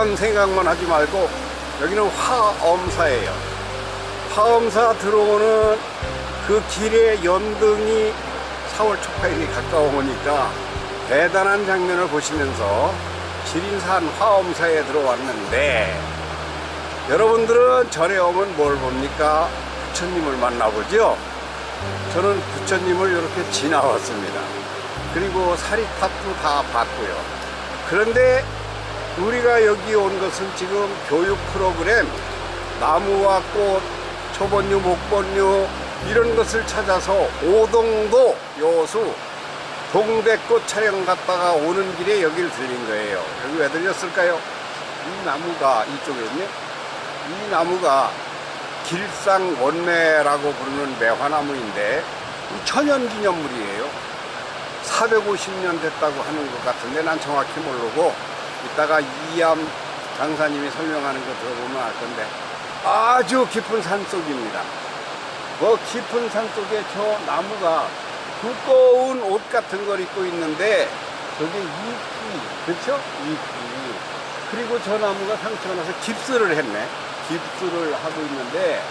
노고단 생각만 하지 말고 여기는 화엄사예요. 화엄사 들어오는 그 길의 연등이 4월 초파일이 가까워 오니까 대단한 장면을 보시면서 지리산 화엄사에 들어왔는데 여러분들은 절에 오면 뭘 봅니까? 부처님을 만나보죠. 저는 부처님을 이렇게 지나왔습니다. 그리고 사리탑도 다 봤고요. 그런데 우리가 여기 온 것은 지금 교육 프로그램 나무와 꽃, 초본류, 목본류 이런 것을 찾아서 오동도 여수 동백꽃 촬영 갔다가 오는 길에 여기를 들린 거예요. 여기 왜 들렸을까요? 이 나무가 이쪽에 있네. 이 나무가 길상 원매라고 부르는 매화나무인데 이 천연기념물이에요. 450년 됐다고 하는 것 같은데 난 정확히 모르고 이따가 이암 강사님이 설명하는 거 들어보면 알 건데 아주 깊은 산 속입니다. 그 깊은 산 속에 저 나무가 두꺼운 옷 같은 걸 입고 있는데 저게 이끼, 그렇죠? 이끼. 그리고 저 나무가 상처가 나서 깁스를 했네. 깁스를 하고 있는데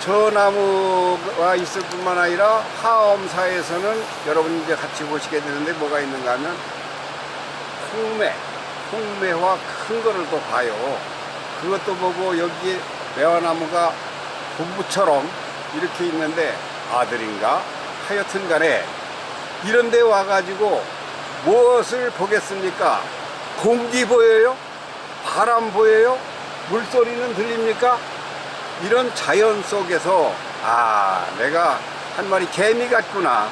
저 나무가 있을 뿐만 아니라 화엄사에서는 여러분 이제 같이 보시게 되는데 뭐가 있는가 하면 홍매, 홍매화 큰 거를 또 봐요. 그것도 보고 여기에 매화나무가 부부처럼 이렇게 있는데 아들인가? 하여튼 간에 이런 데 와가지고 무엇을 보겠습니까? 공기 보여요? 바람 보여요? 물소리는 들립니까? 이런 자연 속에서 아 내가 한 마리 개미 같구나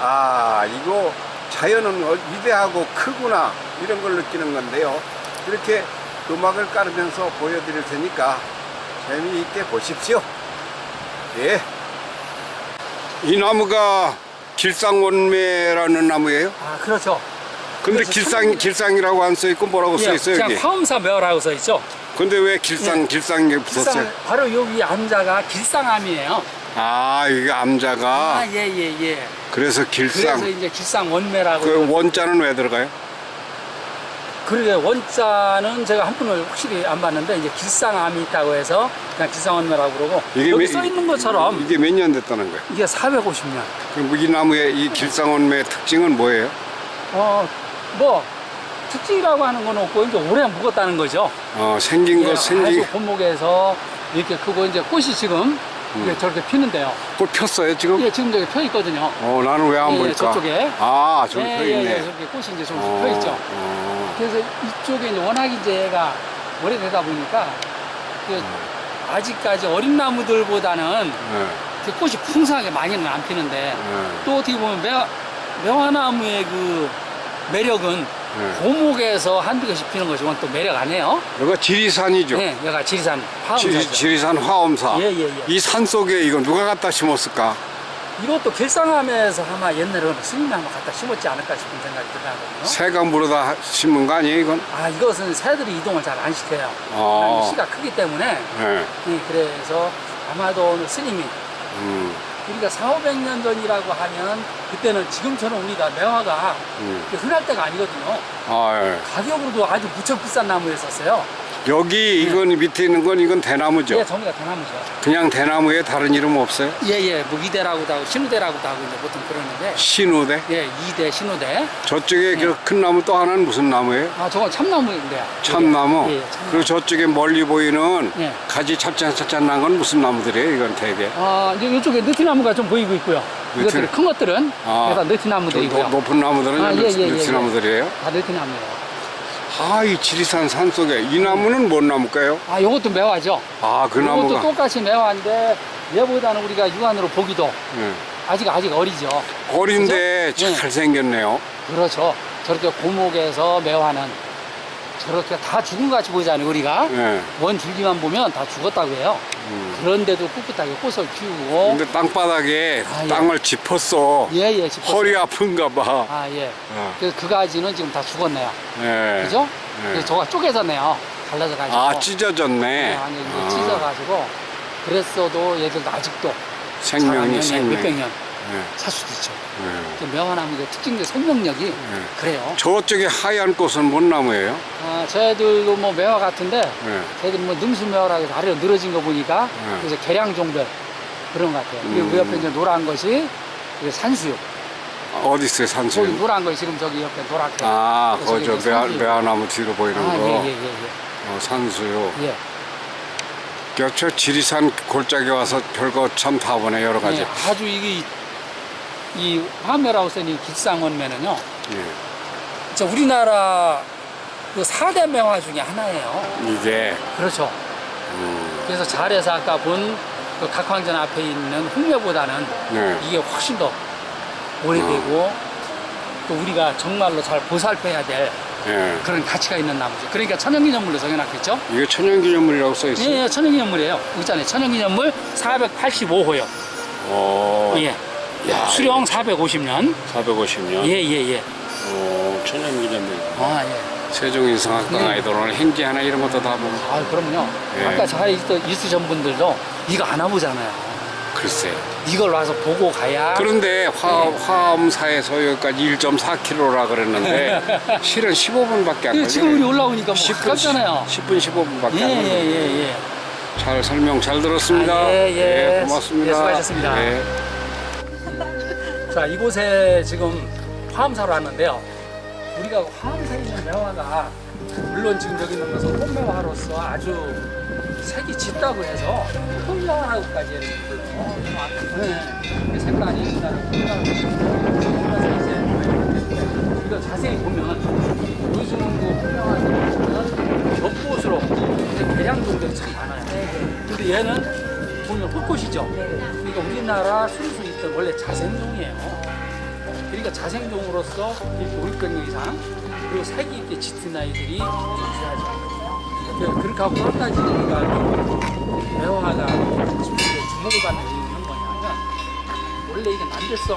아 이거 자연은 어- 위대하고 크구나 이런 걸 느끼는 건데요 이렇게 음악을 깔으면서 보여드릴 테니까 재미있게 보십시오 예. 이 나무가 길상원매라는 나무예요? 아 그렇죠. 근데 그래서 길상 참- 길상이라고 안 써 있고 뭐라고 써 있어요 그냥 여기? 화엄사 매화라고 써 있죠. 근데 왜 길상 예. 길상이 붙었어요? 길상 바로 여기 암자가 길상암이에요. 아 이게 암자가 아예예 예, 그래서 길상 그래서 이제 길상 원매라고. 그 원자는 왜 들어가요? 그러게 원자는 제가 한 분을 확실히 안 봤는데 이제 길상암이 있다고 해서 그냥 길상원매라고 그러고 여기 몇- 써 있는 것처럼 이게 몇 년 됐다는 거예요? 이게 450년. 그럼 이 나무의 이 길상원매의 특징은 뭐예요? 어뭐 특징이라고 하는 건 없고 이제 오래 묵었다는 거죠. 어 생긴 예, 것 생긴 아주 본목에서 이렇게 크고 이제 꽃이 지금 음. 이게 저렇게 피는데요. 꽃 폈어요 지금? 예, 지금 저기 펴 있거든요. 어 나는 왜 안 예, 보일까? 저쪽에. 아 저기 예, 펴 예, 있네. 예, 저렇게 꽃이 이제 좀 어, 펴 있죠. 어. 그래서 이쪽에 이제 워낙 이제 얘가 오래되다 보니까 그 음. 아직까지 어린 나무들보다는 네, 그 꽃이 풍성하게 많이는 안 피는데 네, 또 어떻게 보면 매, 매화나무의 그 매력은 네. 고목에서 한두 개씩 피는 것이 또 매력 아니에요? 여기가 지리산이죠. 네, 얘가 지리산 지, 화음사죠. 지 리산 화엄사. 예, 예, 예. 이 산 속에 이거 누가 갖다 심었을까? 이것도 길상암에서 아마 옛날에 스님이 한번 갖다 심었지 않을까 싶은 생각이 들거든요. 새가 물어다 심은 거 아니에요 이건? 아, 이것은 새들이 이동을 잘 안 시켜요. 아. 키가 크기 때문에 네. 예, 그래서 아마도 오늘 스님이 음, 우리가 4, 500년 전이라고 하면 그때는 지금처럼 우리가 매화가 음. 흔할 때가 아니거든요. 아, 예. 가격으로도 아주 무척 비싼 나무였었어요. 여기 이건 밑에 있는 건 이건 대나무죠. 예, 전기가 대나무죠. 그냥 대나무에 다른 이름 없어요? 예, 예, 뭐 이대라고도 하고 신우대라고도 하고 이제 보통 그러는데 신우대? 예, 이대, 신우대. 저쪽에 예. 그큰 나무 또 하나는 무슨 나무예요? 아, 저건 참나무인데요. 참나무. 예, 예, 참나무. 그리고 저쪽에 멀리 보이는 예. 가지 찹찬찹찬한 건 무슨 나무들이에요? 이건 되게. 아, 이제 이쪽에 느티나무가 좀 보이고 있고요. 느티- 이것들이 큰 것들은 아, 다저 느티나무들이고요. 높- 높은 나무들은 아, 예, 예, 예, 예. 느티나무들이에요. 다 느티나무예요. 아, 이 지리산 산 속에 이 나무는 뭔 나무일까요? 아, 요것도 매화죠. 아, 그 이것도 나무가. 똑같이 매화인데 얘보다는 우리가 육안으로 보기도 예. 아직 아직 어리죠. 어린데 그죠? 예. 잘 생겼네요. 그렇죠. 저렇게 고목에서 매화는 저렇게 다 죽은 것 같이 보이잖아요, 우리가. 예. 원 줄기만 보면 다 죽었다고 해요. 음. 그런데도 꿋꿋하게 꽃을 피우고. 근데 땅바닥에 아, 예. 땅을 짚었어. 예, 예, 짚었어요. 허리 아픈가 봐. 아, 예. 어. 그, 그 가지는 지금 다 죽었네요. 예. 그죠? 예. 그래서 저가 쪼개졌네요. 갈라져가지고. 아, 찢어졌네. 네, 아니, 이제 아, 찢어가지고. 그랬어도 얘들도 아직도. 생명이 생명. 몇백 년. 네. 살 수도 있죠. 네. 그 매화나무의 특징적 생명력이 그래요. 저쪽에 하얀 꽃은 뭔 나무예요? 아, 저희들도 뭐 매화 같은데 네. 저희들 뭐 능수매화라고 해서 아래로 늘어진 거 보니까 네. 그래서 계량종별 그런 것 같아요. 그리고 음. 그 옆에 이제 노란 것이 이게 산수육. 어디 있어요, 저기 산수유? 노란 거 지금 저기 옆에 노랗게. 아, 그래서 거저 이게 매화, 산수유. 매화나무 뒤로 보이는 아, 거. 예, 예, 예, 어, 산수유. 예. 예. 저 지리산 골짜기 와서 별거 참 다 보네, 여러 가지. 예, 아주 이게 이 화매라우스니 길상원매는요. 예. 저 우리나라 그 4대 명화 중에 하나예요. 이게, 그렇죠. 음, 그래서 잘해서 아까 본 그 각황전 앞에 있는 홍매보다는 네. 이게 훨씬 더 오래되고 또 우리가 정말로 잘 보살펴야 될 예. 그런 가치가 있는 나무죠. 그러니까 천연기념물로 정해놨겠죠? 이게 천연기념물이라고 써 있어요. 예, 예, 천연기념물이에요. 있잖아요. 천연기념물 485호요. 어, 예. 야, 수령 450년. 450년. 예, 예, 예. 어, 천연기념물. 아, 예. 세종인성학당 네. 아이들 오늘 행기 하나 이런 것도 다 보고. 아, 그럼요. 예. 아까 저 있- 있으신 분들도 이거 안 와보잖아요. 글쎄. 이걸 와서 보고 가야. 그런데 화, 네. 화엄사에서 여기까지 1.4km라 그랬는데 실은 15분밖에 안 예, 걸려요. 지금 우리 올라오니까 뭐 가깝잖아요. 10분 15분밖에 예, 안 예, 걸려요. 예, 예. 잘 설명 잘 들었습니다. 아, 예, 예. 고맙습니다. 예, 수고하셨습니다. 예. 자, 이곳에 지금 화암사로 왔는데요. 우리가 화암사에 있는 매화가 물론 지금 여기 있는 것은 꽃매화로서 아주 색이 짙다고 해서 흑매화라고까지 불러요. 네. 이 색깔이 이제 이거 자세히 보면 요즘 그 흑매화는 겹꽃으로 이제 대량 종들이 참 많아요. 근데 얘는 보면 흑꽃이죠. 그러니까 우리나라 순수 있던 원래 자생종이에요. 그러니까 자생종으로서 이렇게 500년 이상 그리고 색이 있게 짙은 아이들이 존재하죠. 그렇게 하고 한 가지 우리가 매화가 주목을 받는 이유는 뭐냐면 원래 이게 난대성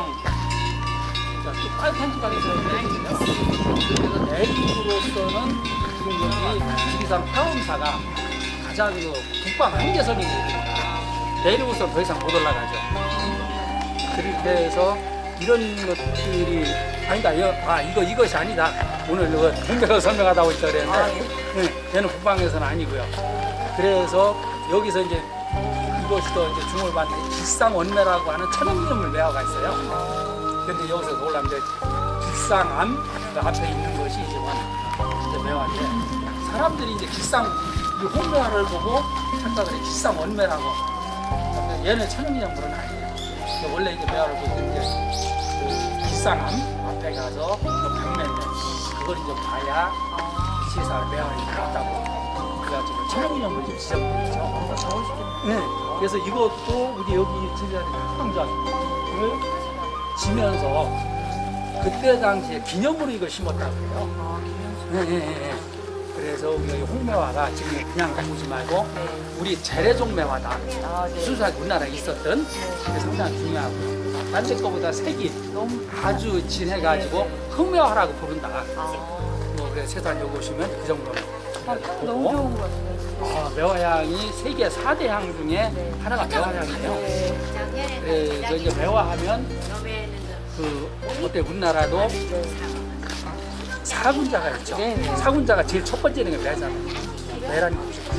그러니까 또 빨간 들어있거든요. 그래서 내륙으로서는 지금 여기 지리산 파운사가 가장 그 북방 한계선이 됩니다. 내륙으로서 더 이상 못 올라가죠. 그렇게 해서 이런 것들이 아니다. 이거, 아 이거 이것이 아니다. 오늘 이거 동백을 설명하다고 있다 그랬는데 네, 얘는 북방에서는 아니고요. 그래서 여기서 이제 이것이 더 이제 주목을 받는 길상 원매라고 하는 천연기념물 매화가 있어요. 근데 여기서 놀라면 이제 길상암 그 앞에 있는 것이 이제 원 이제 매화인데 사람들이 이제 길상 이 홍매화를 보고 착각을 해. 길상 원매라고. 근데 얘는 천연기념물은 아니에요 근데 원래 이제 매화를 볼때 이제 그 길상암 앞에 가서 그 백맨네 그걸 이제 봐야 시사를 매화에 나왔다고 그래가지고 천연기념물이 좀 지정되죠. 네. 그래서 이것도 우리 여기 지리산의 특강전을 지면서 그때 당시에 기념으로 이걸 심었다고 해요. 네, 네, 네. 그래서 우리가 이 홍매화가 지금 그냥 보지 말고 우리 재래종 매화다. 아, 네. 순수하게 우리나라에 있었던 게 상당히 중요하고 딴데 거보다 색이 너무 아주 진해가지고 흑매화라고 부른다. 아, 뭐 그래 최소한 여기 오시면 그 정도. 아, 너무 좋은 것 같아요. 아, 매화향이 세계 4대 향 중에 하나가 매화향이에요. 네. 그래서 이제 매화하면 그 어때 우리나라도 사군자가 있죠. 네, 네. 사군자가 제일 첫 번째는 게 매잖아요. 매라는 것이죠.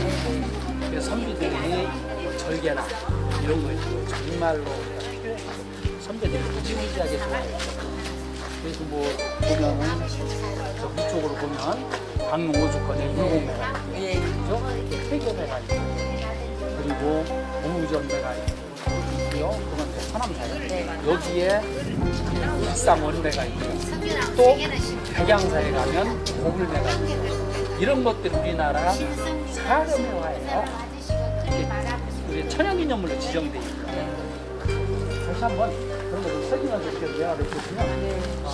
그래서 선비들이 뭐 절개나 이런 거 정말로 선배들이 무지무지하게 좋아했죠. 그래서 뭐 보면은 저 위쪽으로 보면 율곡매가 있고 예. 그죠? 회계매가 있고 그리고 고무전매가 있고 요. 그건 이제 서남사예요. 네. 여기에 일상 원매가 있고요. 또 백양사에 가면 고불매가 있고 이런 것들이 우리나라 사료매화예요. 우리 천연기념물로 지정돼 있고 다시 한번 그런 거좀 설명해서 이렇게 매화를 보시면 네. 것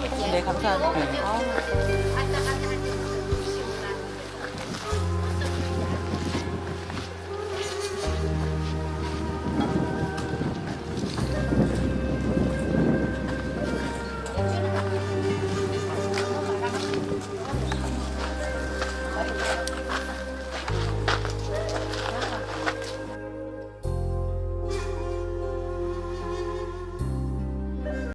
같아요. 네, 감사합니다. 네. 아,